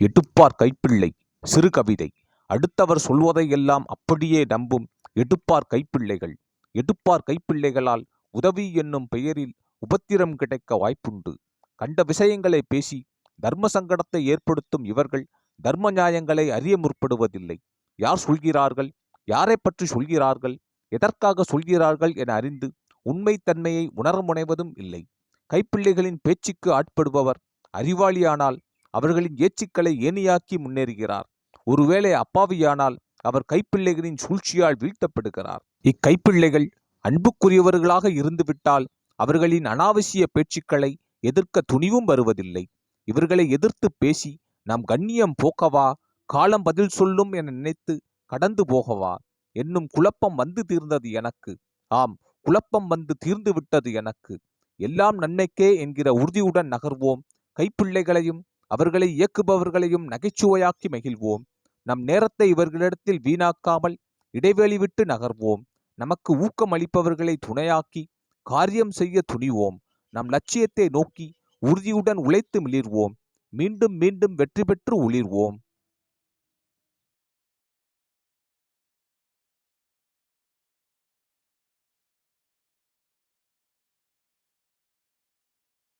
எடுப்பார் கைப்பிள்ளை சிறுகவிதை அடுத்தவர் சொல்வதையெல்லாம் அப்படியே நம்பும் எடுப்பார் கைப்பிள்ளைகள். எடுப்பார் கைப்பிள்ளைகளால் உதவி என்னும் பெயரில் உபத்திரம் கிடைக்க வாய்ப்புண்டு. கண்ட விஷயங்களை பேசி தர்ம சங்கடத்தை ஏற்படுத்தும் இவர்கள் தர்ம நியாயங்களை அறிய முற்படுவதில்லை. யார் சொல்கிறார்கள் யாரை பற்றி சொல்கிறார்கள் எதற்காக சொல்கிறார்கள் என அறிந்து உண்மைத்தன்மையை உணர முனைவதும் இல்லை. கைப்பிள்ளைகளின் பேச்சுக்கு ஆட்படுபவர் அறிவாளியானால் அவர்களின் ஏச்சுக்களை ஏணியாக்கி முன்னேறுகிறார். ஒருவேளை அப்பாவியானால் அவர் கைப்பிள்ளைகளின் சூழ்ச்சியால் வீழ்த்தப்படுகிறார். இக்கைப்பிள்ளைகள் அன்புக்குரியவர்களாக இருந்துவிட்டால் அவர்களின் அனாவசிய பேச்சுக்களை எதிர்க்க துணிவும் வருவதில்லை. இவர்களை எதிர்த்து பேசி நம் கண்ணியம் போக்கவா காலம் பதில் சொல்லும் என நினைத்து கடந்து போகவா? என்னும் குழப்பம் வந்து தீர்ந்தது எனக்கு. ஆம் குழப்பம் வந்து தீர்ந்து விட்டது எனக்கு. எல்லாம் நன்மைக்கே என்கிற உறுதியுடன் நகர்வோம். கைப்பிள்ளைகளையும் அவர்களை இயக்குபவர்களையும் நகைச்சுவையாக்கி மகிழ்வோம். நம் நேரத்தை இவர்களிடத்தில் வீணாக்காமல் இடைவெளி விட்டு நகர்வோம். நமக்கு ஊக்கம் அளிப்பவர்களை துணையாக்கி காரியம் செய்ய துணிவோம். நம் லட்சியத்தை நோக்கி உறுதியுடன் உழைத்து மிளிர்வோம். மீண்டும் மீண்டும் வெற்றி பெற்று ஒளிர்வோம்